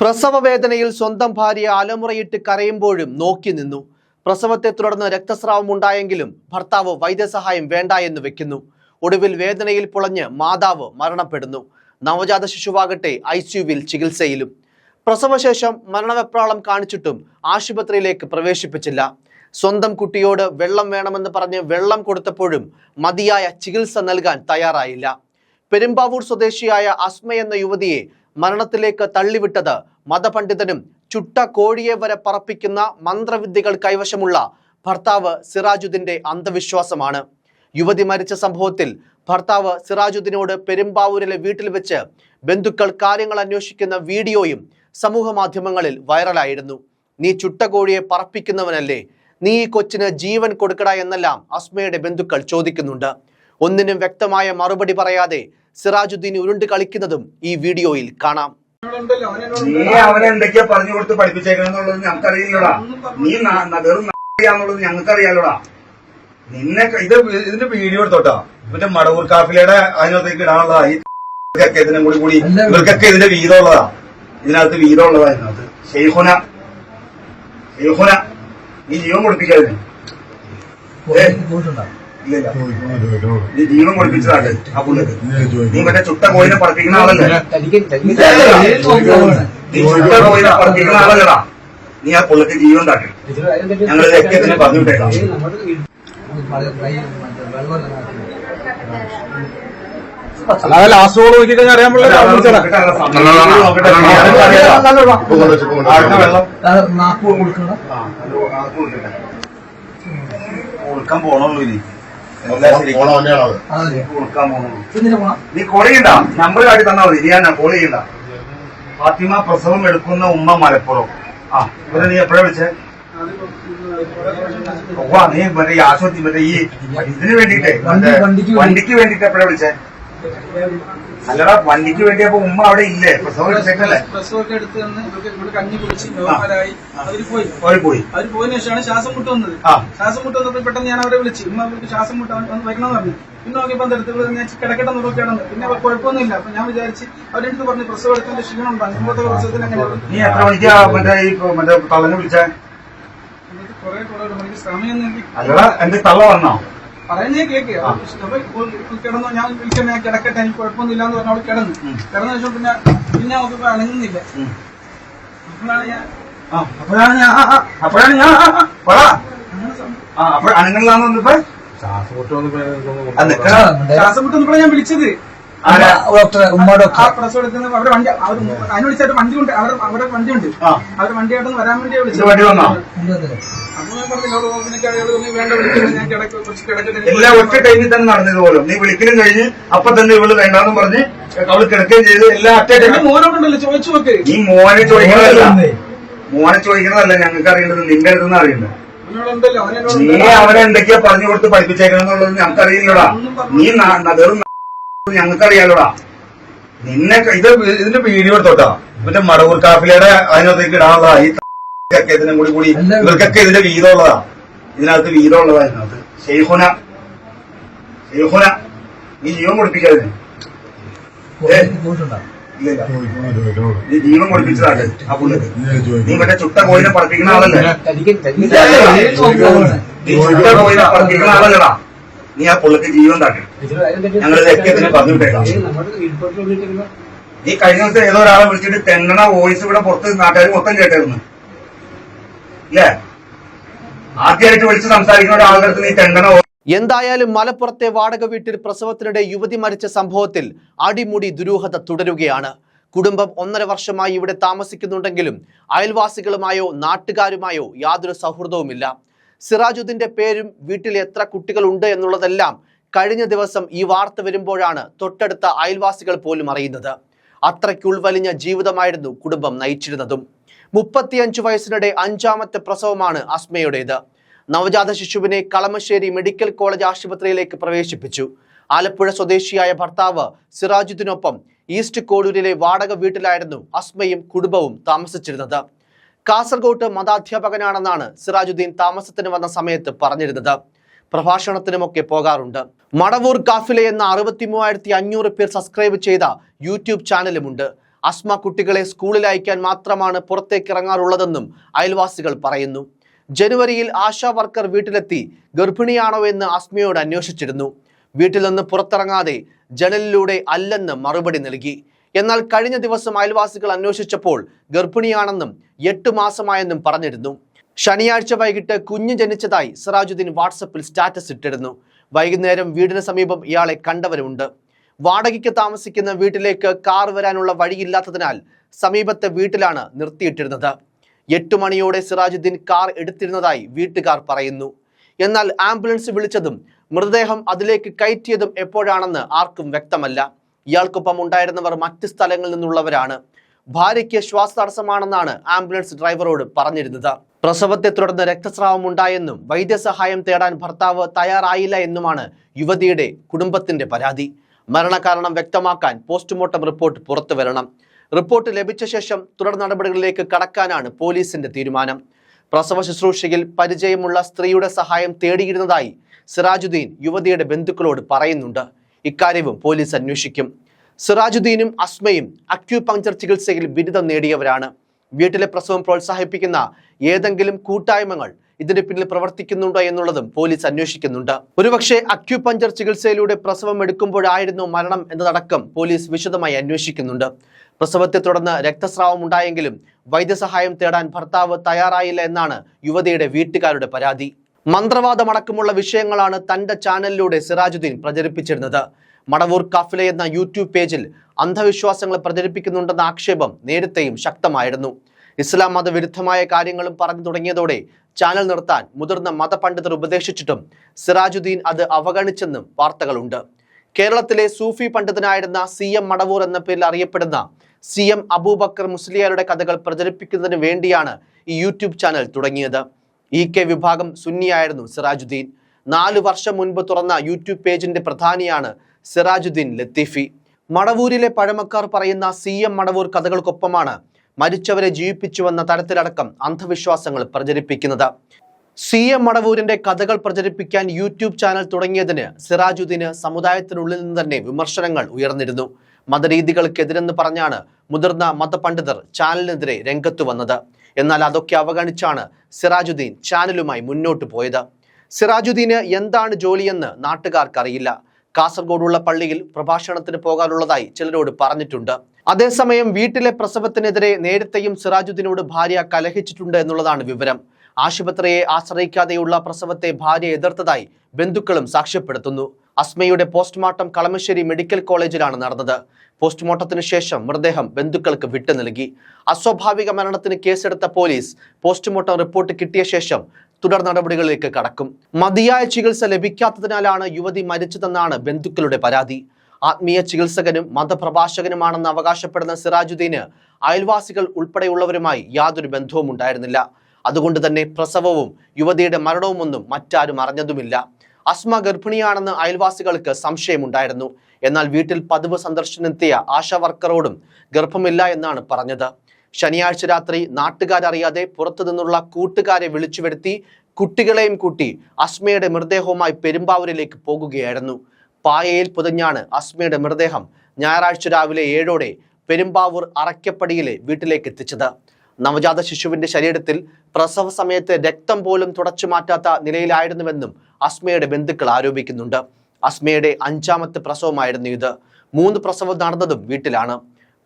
പ്രസവ വേദനയിൽ സ്വന്തം ഭാര്യ അലമുറയിട്ട് കരയുമ്പോഴും നോക്കി നിന്നു. പ്രസവത്തെ തുടർന്ന് രക്തസ്രാവം ഉണ്ടായെങ്കിലും ഭർത്താവ് വൈദ്യസഹായം വേണ്ട എന്ന് വെക്കുന്നു. ഒടുവിൽ വേദനയിൽ പുളഞ്ഞ് മാതാവ് മരണപ്പെടുന്നു. നവജാത ശിശുവാകട്ടെ ഐ സിയുവിൽ ചികിത്സയിലും. പ്രസവശേഷം മരണവെപ്രാളം കാണിച്ചിട്ടും ആശുപത്രിയിലേക്ക് പ്രവേശിപ്പിച്ചില്ല. സ്വന്തം കുട്ടിയോട് വെള്ളം വേണമെന്ന് പറഞ്ഞ് വെള്ളം കൊടുത്തപ്പോഴും മതിയായ ചികിത്സ നൽകാൻ തയ്യാറായില്ല. പെരുമ്പാവൂർ സ്വദേശിയായ അസ്മ എന്ന യുവതിയെ മരണത്തിലേക്ക് തള്ളിവിട്ടത് മതപണ്ഡിതനും ചുട്ട കോഴിയെ വരെ പറപ്പിക്കുന്ന മന്ത്രവിദ്യകൾ കൈവശമുള്ള ഭർത്താവ് സിറാജുദ്ദീന്റെ അന്ധവിശ്വാസമാണ്. യുവതി മരിച്ച സംഭവത്തിൽ ഭർത്താവ് സിറാജുദ്ദീനോട് പെരുമ്പാവൂരിലെ വീട്ടിൽ വെച്ച് ബന്ധുക്കൾ കാര്യങ്ങൾ അന്വേഷിക്കുന്ന വീഡിയോയും സമൂഹ മാധ്യമങ്ങളിൽ വൈറലായിരുന്നു. നീ ചുട്ട കോഴിയെ പറപ്പിക്കുന്നവനല്ലേ നീ ഈ കൊച്ചിന് ജീവൻ കൊടുക്കട എന്നെല്ലാം അസ്മയുടെ ബന്ധുക്കൾ ചോദിക്കുന്നുണ്ട്. ഒന്നിനും വ്യക്തമായ മറുപടി പറയാതെ സിറാജുദ്ദീൻ ഉരുണ്ട് കളിക്കുന്നതും ഈ വീഡിയോയിൽ കാണാം. നീ അവനെ എന്തൊക്കെയാ പറഞ്ഞു കൊടുത്ത് പഠിപ്പിച്ചേക്കണെന്നുള്ളത് ഞങ്ങൾക്കറിയില്ലടാ. നീ വെറും അറിയാന്നുള്ളത് ഞങ്ങൾക്കറിയാലോടാ. നിന്നെ ഇത് ഇതിന്റെ വീഡിയോ എടുത്തോട്ടാ. മറ്റേ മടവൂർ കാഫിലയുടെ അതിനകത്തേക്ക് ഇടാനുള്ളതാ. ഈ ഇതൊക്കെ ഇതിനും കൂടി കൂടി ഇവർക്കൊക്കെ ഇതിന്റെ വീതമുള്ളതാ. ഇതിനകത്ത് വീതമുള്ളതാ ഇതിനകത്ത്. ഷെയ്ഖുന. ഷെയ്ഖുന നീ ജീവൻ കൊടുപ്പിക്കാതിന്. ഏ? ഇല്ലില്ല നീ ജീവൻ കൊടുപ്പിച്ചതാട്ടെ ആ പുള്ളിക്ക് നീ മറ്റേ ചുട്ട കോഴിനെ പറപ്പിക്കുന്ന ആളല്ലേ നീ ചുട്ട കോഴിനെ പറപ്പിക്കുന്ന ആളല്ലടാ നീ ആ പുള്ളിക്ക് ജീവൻ താട്ടി ഞങ്ങൾ ലക്ഷ്യത്തിന് പറഞ്ഞു വിട്ടേക്കാം അല്ലാതെ ലാസ്റ്റ് ഗോൾ നോക്കി കഴിഞ്ഞാൽ അറിയാൻ പറ്റില്ല വെള്ളം. കൊടുക്കാൻ പോണുള്ളൂ ഇനി നീ കോൾ ചെയ്യണ്ട. നമ്പർ കാട്ടി തന്നാ മതി. ഞാൻ കോൾ ചെയ്യണ്ട. ഫാത്തിമ പ്രസവം എടുക്കുന്ന ഉമ്മ മലപ്പുറം. ആ ഇവരെ നീ എപ്പോഴാ വിളിച്ചേ? നീ മറ്റേ ഈ ആശുപത്രി മറ്റേ ഈ ഇതിന് വേണ്ടിട്ടേ. വണ്ടിക്ക് വേണ്ടിട്ട് എപ്പോഴാ വിളിച്ചേ? അല്ലടാ വണ്ടിക്ക് വേണ്ടി അപ്പൊ ഉമ്മ അവിടെ ഇല്ലേ? പ്രസവം എടുത്തേക്കല്ലേ? പ്രസവമൊക്കെ എടുത്ത് തന്ന് ഇവർക്ക് ഇവിടെ കഞ്ഞി കുടിച്ച് നോർമലായി അവർ പോയി. അവർ പോയി. അവർ പോയതിനു ശേഷമാണ് ശ്വാസം മുട്ട് വന്നത്. ശ്വാസം മുട്ട് വന്നപ്പോൾ പെട്ടെന്ന് ഞാൻ അവരെ വിളിച്ചു ഉമ്മ അവർക്ക് ശ്വാസം മുട്ട് വന്ന് വയ്ക്കണമെന്ന് പറഞ്ഞു. പിന്നെ നോക്കിയപ്പോൾ അടുത്ത് ഞാൻ കിടക്കട്ടെ നോക്കിയാണെന്ന് പിന്നെ അവർ കുഴപ്പമൊന്നുമില്ല. അപ്പൊ ഞാൻ വിചാരിച്ച് അവരെടുത്ത് പറഞ്ഞു പ്രസവം എടുത്തതിന്റെ ക്ഷീണം ഉണ്ടാകും. മുമ്പത്തെ പ്രസവത്തിന് അങ്ങനെ നീ എത്ര മണിക്കാ മറ്റേ ഈ മറ്റേ തള്ളനെ വിളിച്ചേ? കുറെ കുറെ മണിക്ക് സമയം അല്ലടാ എന്റെ തള്ള വന്നോ? പറയുന്നേ കേക്ക് അപ്പൊ കിടന്നു. ഞാൻ വിളിച്ച ഞാൻ കിടക്കട്ടെ എനിക്ക് കുഴപ്പമൊന്നുമില്ല എന്ന് പറഞ്ഞ അവിടെ കിടന്നു. കിടന്നു വെച്ചോ പിന്നെ പിന്നെ അവർക്ക് അണങ്ങുന്നില്ല അപ്പോഴാണ് ഞാൻ അപ്പോഴാണ് ഞാൻ അപ്പോഴാണ് ഞാൻ പറ. ആ അപ്പോൾ ആ, നിക്കടാ. ശ്വാസം ഞാൻ വിളിച്ചത്? ഡോക്ടറെ ഉമ്മ ഡോക്ടർ പ്രസവം എടുക്കുന്ന അവരുടെ വണ്ടി അതിന് വിളിച്ചായിട്ട് വണ്ടി ഉണ്ട് അവരുടെ അവരുടെ വണ്ടി ഉണ്ട്. അവരുടെ വണ്ടിയായിട്ടൊന്ന് വരാൻ വേണ്ടി വിളിച്ചു വണ്ടി വന്നോ? അപ്പൊ ഞാൻ പറഞ്ഞു "ലോഡ് ഓപ്പണിക്ക് അയാൾ വേണ്ട വിളിക്കുന്നത് ഞാൻ കിടക്ക് കുറച്ച് കിടക്കട്ടെ എല്ലാം ഒറ്റ ടൈമിൽ തന്നെ നടന്നത് പോലും നീ വിളിക്കലും കഴിഞ്ഞ് അപ്പൊ തന്നെ ഇവൾ വേണ്ടെന്ന് പറഞ്ഞ് അവൾ കിടക്കുകയും ചെയ്ത് എല്ലാം ഒറ്റ എന്റെ ടൈമിൽ മോനോടുണ്ടല്ലോ ചോദിച്ചു നോക്ക്? നീ മോനെ ചോദിക്കണതല്ല. മോനെ ചോദിക്കണതല്ല ഞങ്ങൾക്ക് അറിയേണ്ടത് നിന്റെ അടുത്തുനിന്ന് അറിയേണ്ടത്. നീ അവനെ എന്തൊക്കെയാ പറഞ്ഞു കൊടുത്ത് പഠിപ്പിച്ചേക്കണെന്നുള്ളത് ഞങ്ങൾക്കറിയില്ലടാ. നീ ന- ന- വെറും ഞങ്ങൾക്കറിയാലോടാ. നിന്നെ ഇത് ഇതിന്റെ വീഡിയോ എടുത്തോട്ടാ. മറ്റേ മടവൂർ കാഫിലയുടെ അതിനകത്തേക്ക് ഇടാനുള്ളതാ. ഈ ഒക്കെ ഇതിനും കൂടി കൂടി ഇവർക്കൊക്കെ ഇതിന്റെ വീതമുള്ളതാ ഇതിനകത്ത് വീതമുള്ളതാ ഇതിനകത്ത്. ഷെയ്ഹുന ഷെയ്ഹുന നീ ജീവൻ കൊടുപ്പിക്കാതിന് നീ ജീവൻ കൊടുപ്പിച്ചതാട്ടെ ആ പുള്ളിക്ക്. നീ മറ്റേ ചുട്ട കോയിനെ പറപ്പിക്കുന്ന ആളല്ലേ? നീ ചുട്ട കോയിനെ പറപ്പിക്കുന്ന ആളല്ലടാ. നീ ആ പുള്ളിക്ക് ജീവൻ താട്ടി ഞങ്ങൾ ലക്ഷ്യത്തിന് പറഞ്ഞു വിട്ടേക്കാം. നീ കഴിഞ്ഞ ദിവസം ഏതോ ഒരാളെ വിളിച്ചിട്ട് തെങ്ങണ വോയിസ് ഇവിടെ പുറത്ത് നാട്ടുകാർ മൊത്തം കേട്ടായിരുന്നു അല്ലേ ആദ്യമായിട്ട് വിളിച്ച് സംസാരിക്കുന്ന ഒരാളുടെ നീ തെങ്ങണ എന്തായാലും മലപ്പുറത്തെ വാടക വീട്ടിൽ പ്രസവത്തിനിടെ യുവതി മരിച്ച സംഭവത്തിൽ അടിമുടി ദുരൂഹത തുടരുകയാണ്. കുടുംബം ഒന്നര വർഷമായി ഇവിടെ താമസിക്കുന്നുണ്ടെങ്കിലും അയൽവാസികളുമായോ നാട്ടുകാരുമായോ യാതൊരു സൗഹൃദവുമില്ല. സിറാജുദ്ദീന്റെ പേരും വീട്ടിൽ എത്ര കുട്ടികളുണ്ട് എന്നുള്ളതെല്ലാം കഴിഞ്ഞ ദിവസം ഈ വാർത്ത വരുമ്പോഴാണ് തൊട്ടടുത്ത അയൽവാസികൾ പോലും അറിയുന്നത്. അത്രയ്ക്കുൾവലിഞ്ഞ ജീവിതമായിരുന്നു കുടുംബം നയിച്ചിരുന്നതും. മുപ്പത്തിയഞ്ച് വയസ്സിനിടെ അഞ്ചാമത്തെ പ്രസവമാണ് അസ്മയുടേത്. നവജാത ശിശുവിനെ കളമശ്ശേരി മെഡിക്കൽ കോളേജ് ആശുപത്രിയിലേക്ക് പ്രവേശിപ്പിച്ചു. ആലപ്പുഴ സ്വദേശിയായ ഭർത്താവ് സിറാജുദ്ദിനൊപ്പം ഈസ്റ്റ് കോഡൂരിലെ വാടക വീട്ടിലായിരുന്നു അസ്മയും കുടുംബവും താമസിച്ചിരുന്നത്. കാസർഗോട്ട് മതാധ്യാപകനാണെന്നാണ് സിറാജുദ്ദീൻ താമസത്തിന് വന്ന സമയത്ത് പറഞ്ഞിരുന്നത്. പ്രഭാഷണത്തിനുമൊക്കെ പോകാറുണ്ട്. മടവൂർ കാഫിലെ എന്ന അറുപത്തി മൂവായിരത്തി അഞ്ഞൂറ് പേർ സബ്സ്ക്രൈബ് ചെയ്ത യൂട്യൂബ് ചാനലുമുണ്ട്. അസ്മ കുട്ടികളെ സ്കൂളിൽ അയക്കാൻ മാത്രമാണ് പുറത്തേക്ക് ഇറങ്ങാറുള്ളതെന്നും അയൽവാസികൾ പറയുന്നു. ജനുവരിയിൽ ആശാ വർക്കർ വീട്ടിലെത്തി ഗർഭിണിയാണോ എന്ന് അസ്മയോട് അന്വേഷിച്ചിരുന്നു. വീട്ടിൽ നിന്ന് പുറത്തിറങ്ങാതെ ജനലിലൂടെ അല്ലെന്ന് മറുപടി നൽകി. എന്നാൽ കഴിഞ്ഞ ദിവസം അയൽവാസികൾ അന്വേഷിച്ചപ്പോൾ ഗർഭിണിയാണെന്നും എട്ട് മാസമായെന്നും പറഞ്ഞിരുന്നു. ശനിയാഴ്ച വൈകിട്ട് കുഞ്ഞ് ജനിച്ചതായി സിറാജുദ്ദീൻ വാട്സപ്പിൽ സ്റ്റാറ്റസ് ഇട്ടിരുന്നു. വൈകുന്നേരം വീടിന് സമീപം ഇയാളെ കണ്ടവരുണ്ട്. വാടകയ്ക്ക് താമസിക്കുന്ന വീട്ടിലേക്ക് കാർ വരാനുള്ള വഴിയില്ലാത്തതിനാൽ സമീപത്തെ വീട്ടിലാണ് നിർത്തിയിട്ടിരുന്നത്. എട്ട് മണിയോടെ സിറാജുദ്ദീൻ കാർ എടുത്തിരുന്നതായി വീട്ടുകാർ പറയുന്നു. എന്നാൽ ആംബുലൻസ് വിളിച്ചതും മൃതദേഹം അതിലേക്ക് കയറ്റിയതും എപ്പോഴാണെന്ന് ആർക്കും വ്യക്തമല്ല. ഇയാൾക്കൊപ്പം ഉണ്ടായിരുന്നവർ മറ്റ് സ്ഥലങ്ങളിൽ നിന്നുള്ളവരാണ്. ഭാര്യയ്ക്ക് ശ്വാസതടസ്സമാണെന്നാണ് ആംബുലൻസ് ഡ്രൈവറോട് പറഞ്ഞിരുന്നത്. പ്രസവത്തെ തുടർന്ന് രക്തസ്രാവം ഉണ്ടായെന്നും വൈദ്യസഹായം തേടാൻ ഭർത്താവ് തയ്യാറായില്ല എന്നുമാണ് യുവതിയുടെ കുടുംബത്തിന്റെ പരാതി. മരണകാരണം വ്യക്തമാക്കാൻ പോസ്റ്റ്മോർട്ടം റിപ്പോർട്ട് പുറത്തു വരണം. റിപ്പോർട്ട് ലഭിച്ച ശേഷം തുടർ നടപടികളിലേക്ക് കടക്കാനാണ് പോലീസിന്റെ തീരുമാനം. പ്രസവ ശുശ്രൂഷയിൽ പരിചയമുള്ള സ്ത്രീയുടെ സഹായം തേടിയിരുന്നതായി സിറാജുദ്ദീൻ യുവതിയുടെ ബന്ധുക്കളോട് പറയുന്നുണ്ട്. ഇക്കാര്യവും പോലീസ് അന്വേഷിക്കും. സിറാജുദ്ദീനും അസ്മയും അക്യൂപങ്ചർ ചികിത്സയിൽ ബിരുദം നേടിയവരാണ്. വീട്ടിലെ പ്രസവം പ്രോത്സാഹിപ്പിക്കുന്ന ഏതെങ്കിലും കൂട്ടായ്മകൾ ഇതിന്റെ പിന്നിൽ പ്രവർത്തിക്കുന്നുണ്ടോ എന്നുള്ളതും പോലീസ് അന്വേഷിക്കുന്നുണ്ട്. ഒരുപക്ഷെ അക്യൂപഞ്ചർ ചികിത്സയിലൂടെ പ്രസവം എടുക്കുമ്പോഴായിരുന്നു മരണം എന്നതടക്കം പോലീസ് വിശദമായി അന്വേഷിക്കുന്നുണ്ട്. പ്രസവത്തെ തുടർന്ന് രക്തസ്രാവം ഉണ്ടായെങ്കിലും വൈദ്യസഹായം തേടാൻ ഭർത്താവ് തയ്യാറായില്ല എന്നാണ് യുവതിയുടെ വീട്ടുകാരുടെ പരാതി. മന്ത്രവാദമടക്കമുള്ള വിഷയങ്ങളാണ് തന്റെ ചാനലിലൂടെ സിറാജുദ്ദീൻ പ്രചരിപ്പിച്ചിരുന്നത്. മടവൂർ കാഫില എന്ന യൂട്യൂബ് പേജിൽ അന്ധവിശ്വാസങ്ങൾ പ്രചരിപ്പിക്കുന്നുണ്ടെന്ന ആക്ഷേപം നേരത്തെയും ശക്തമായിരുന്നു. ഇസ്ലാം മതവിരുദ്ധമായ കാര്യങ്ങളും പറഞ്ഞു തുടങ്ങിയതോടെ ചാനൽ നിർത്താൻ മുതിർന്ന മതപണ്ഡിതർ ഉപദേശിച്ചിട്ടും സിറാജുദ്ദീൻ അത് അവഗണിച്ചെന്നും വാർത്തകളുണ്ട്. കേരളത്തിലെ സൂഫി പണ്ഡിതനായിരുന്ന സി എം മടവൂർ എന്ന പേരിൽ അറിയപ്പെടുന്ന സി എം അബൂബക്കർ മുസ്ലിയാരുടെ കഥകൾ പ്രചരിപ്പിക്കുന്നതിന് വേണ്ടിയാണ് ഈ യൂട്യൂബ് ചാനൽ തുടങ്ങിയത്. ഇ കെ വിഭാഗം സുന്നിയായിരുന്നു സിറാജുദ്ദീൻ. നാല് വർഷം മുൻപ് തുറന്ന യൂട്യൂബ് പേജിന്റെ പ്രധാനിയാണ് സിറാജുദ്ദീൻ ലത്തീഫി. മടവൂരിലെ പഴമക്കാർ പറയുന്ന സി എം മടവൂർ കഥകൾക്കൊപ്പമാണ് മരിച്ചവരെ ജീവിപ്പിച്ചുവെന്ന തരത്തിലടക്കം അന്ധവിശ്വാസങ്ങൾ പ്രചരിപ്പിക്കുന്നത്. സി എം മടവൂരിന്റെ കഥകൾ പ്രചരിപ്പിക്കാൻ യൂട്യൂബ് ചാനൽ തുടങ്ങിയതിന് സിറാജുദ്ദീന് സമുദായത്തിനുള്ളിൽ നിന്ന് തന്നെ വിമർശനങ്ങൾ ഉയർന്നിരുന്നു. മതരീതികൾക്കെതിരെന്ന് പറഞ്ഞാണ് മുതിർന്ന മതപണ്ഡിതർ ചാനലിനെതിരെ രംഗത്തു വന്നത്. എന്നാൽ അതൊക്കെ അവഗണിച്ചാണ് സിറാജുദ്ദീൻ ചാനലുമായി മുന്നോട്ട് പോയത്. സിറാജുദ്ദീന് എന്താണ് ജോലിയെന്ന് നാട്ടുകാർക്കറിയില്ല. കാസർഗോഡുള്ള പള്ളിയിൽ പ്രഭാഷണത്തിന് പോകാനുള്ളതായി ചിലരോട് പറഞ്ഞിട്ടുണ്ട്. അതേസമയം വീട്ടിലെ പ്രസവത്തിനെതിരെ നേരത്തെയും സിറാജുദ്ദീനോട് ഭാര്യ കലഹിച്ചിട്ടുണ്ട് എന്നുള്ളതാണ് വിവരം. ആശുപത്രിയെ ആശ്രയിക്കാതെയുള്ള പ്രസവത്തെ ഭാര്യ എതിർത്തതായി ബന്ധുക്കളും സാക്ഷ്യപ്പെടുത്തുന്നു. അസ്മയുടെ പോസ്റ്റ്മോർട്ടം കളമശ്ശേരി മെഡിക്കൽ കോളേജിലാണ് നടന്നത്. പോസ്റ്റ്മോർട്ടത്തിന് ശേഷം മൃതദേഹം ബന്ധുക്കൾക്ക് വിട്ടു നൽകി. അസ്വാഭാവിക മരണത്തിന് കേസെടുത്ത പോലീസ് പോസ്റ്റ്മോർട്ടം റിപ്പോർട്ട് കിട്ടിയ ശേഷം തുടർ നടപടികളിലേക്ക് കടക്കും. മതിയായ ചികിത്സ ലഭിക്കാത്തതിനാലാണ് യുവതി മരിച്ചതെന്നാണ് ബന്ധുക്കളുടെ പരാതി. ആത്മീയ ചികിത്സകനും മതപ്രഭാഷകനുമാണെന്ന് അവകാശപ്പെടുന്ന സിറാജുദ്ദീന് അയൽവാസികൾ ഉൾപ്പെടെയുള്ളവരുമായി യാതൊരു ബന്ധവും ഉണ്ടായിരുന്നില്ല അതുകൊണ്ട് തന്നെ പ്രസവവും യുവതിയുടെ മരണവുമൊന്നും മറ്റാരും അറിഞ്ഞതുമില്ല. അസ്മ ഗർഭിണിയാണെന്ന് അയൽവാസികൾക്ക് സംശയമുണ്ടായിരുന്നു. എന്നാൽ വീട്ടിൽ പതിവ് സന്ദർശനത്തിയ ആശാ വർക്കറോടും ഗർഭമില്ല എന്നാണ് പറഞ്ഞത്. ശനിയാഴ്ച രാത്രി നാട്ടുകാരറിയാതെ പുറത്തു നിന്നുള്ള കൂട്ടുകാരെ വിളിച്ചു വരുത്തി കുട്ടികളെയും കൂട്ടി അസ്മയുടെ മൃതദേഹവുമായി പെരുമ്പാവൂരിലേക്ക് പോകുകയായിരുന്നു. പായയിൽ പുതഞ്ഞാണ് അസ്മയുടെ മൃതദേഹം ഞായറാഴ്ച രാവിലെ ഏഴോടെ പെരുമ്പാവൂർ അറക്കപ്പടിയിലെ വീട്ടിലേക്ക് എത്തിച്ചത്. നവജാത ശിശുവിന്റെ ശരീരത്തിൽ പ്രസവ സമയത്ത് രക്തം പോലും തുടച്ചു മാറ്റാത്ത നിലയിലായിരുന്നുവെന്നും അസ്മയുടെ ബന്ധുക്കൾ ആരോപിക്കുന്നുണ്ട്. അസ്മയുടെ അഞ്ചാമത്തെ പ്രസവമായിരുന്നു ഇത്. മൂന്ന് പ്രസവം നടന്നതും വീട്ടിലാണ്.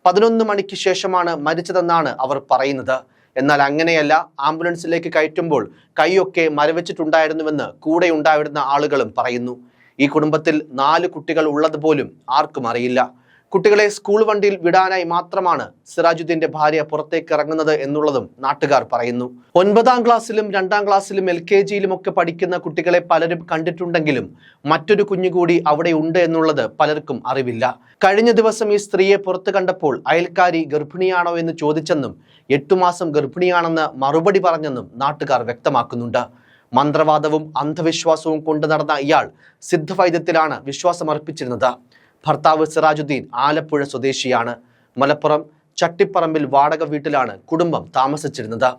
പതിനൊന്ന് മണിക്ക് ശേഷമാണ് മരിച്ചതെന്നാണ് അവർ പറയുന്നത്. എന്നാൽ അങ്ങനെയല്ല ആംബുലൻസിലേക്ക് കയറ്റുമ്പോൾ കൈയൊക്കെ മരവിച്ചിട്ടുണ്ടായിരുന്നുവെന്ന് കൂടെ ഉണ്ടായിരുന്ന ആളുകളും പറയുന്നു. ഈ കുടുംബത്തിൽ നാല് കുട്ടികൾ ഉള്ളത് പോലും ആർക്കും അറിയില്ല. കുട്ടികളെ സ്കൂൾ വണ്ടിയിൽ വിടാനായി മാത്രമാണ് സിറാജുദ്ദീന്റെ ഭാര്യ പുറത്തേക്ക് ഇറങ്ങുന്നത് എന്നുള്ളതും നാട്ടുകാർ പറയുന്നു. ഒൻപതാം ക്ലാസ്സിലും രണ്ടാം ക്ലാസ്സിലും എൽ കെ ജിയിലുമൊക്കെ പഠിക്കുന്ന കുട്ടികളെ പലരും കണ്ടിട്ടുണ്ടെങ്കിലും മറ്റൊരു കുഞ്ഞുകൂടി അവിടെ ഉണ്ട് എന്നുള്ളത് പലർക്കും അറിവില്ല. കഴിഞ്ഞ ദിവസം ഈ സ്ത്രീയെ പുറത്തു കണ്ടപ്പോൾ അയൽക്കാരി ഗർഭിണിയാണോ എന്ന് ചോദിച്ചെന്നും എട്ടു മാസം ഗർഭിണിയാണെന്ന് മറുപടി പറഞ്ഞെന്നും നാട്ടുകാർ വ്യക്തമാക്കുന്നുണ്ട്. മന്ത്രവാദവും അന്ധവിശ്വാസവും കൊണ്ടു നടന്ന ഇയാൾ സിദ്ധവൈദ്യത്തിലാണ് വിശ്വാസമർപ്പിച്ചിരുന്നത്. ഭർത്താവ് സിറാജുദ്ദീൻ ആലപ്പുഴ സ്വദേശിയാണ്. മലപ്പുറം ചട്ടിപ്പറമ്പിൽ വാടക വീട്ടിലാണ് കുടുംബം താമസിച്ചിരുന്നത്.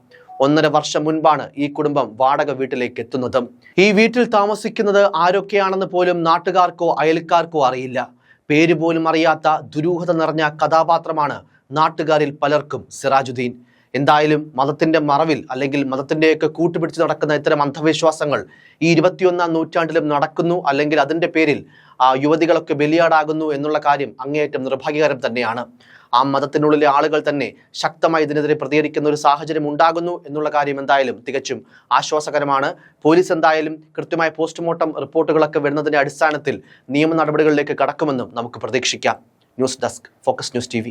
ഒന്നര വർഷം മുൻപാണ് ഈ കുടുംബം വാടക വീട്ടിലേക്ക് എത്തുന്നത്. ഈ വീട്ടിൽ താമസിക്കുന്നത് ആരൊക്കെയാണെന്ന് പോലും നാട്ടുകാർക്കോ അയൽക്കാർക്കോ അറിയില്ല. പേര് പോലും അറിയാത്ത ദുരൂഹത നിറഞ്ഞ കഥാപാത്രമാണ് നാട്ടുകാരിൽ പലർക്കും സിറാജുദ്ദീൻ. എന്തായാലും മതത്തിന്റെ മറവിൽ അല്ലെങ്കിൽ മതത്തിന്റെയൊക്കെ കൂട്ടുപിടിച്ച് നടക്കുന്ന ഇത്തരം അന്ധവിശ്വാസങ്ങൾ ഈ ഇരുപത്തിയൊന്നാം നൂറ്റാണ്ടിലും നടക്കുന്നു അല്ലെങ്കിൽ അതിന്റെ പേരിൽ ആ യുവതികളൊക്കെ ബലിയാടാകുന്നു എന്നുള്ള കാര്യം അങ്ങേയറ്റം നിർഭാഗ്യകരം തന്നെയാണ്. ആ മതത്തിനുള്ളിലെ ആളുകൾ തന്നെ ശക്തമായി ഇതിനെതിരെ പ്രതികരിക്കുന്ന ഒരു സാഹചര്യം ഉണ്ടാകുന്നു എന്നുള്ള കാര്യം എന്തായാലും തികച്ചും ആശ്വാസകരമാണ്. പോലീസ് എന്തായാലും കൃത്യമായ പോസ്റ്റ്മോർട്ടം റിപ്പോർട്ടുകളൊക്കെ വരുന്നതിന്റെ അടിസ്ഥാനത്തിൽ നിയമ നടപടികളിലേക്ക് കടക്കുമെന്നും നമുക്ക് പ്രതീക്ഷിക്കാം. News desk focus news T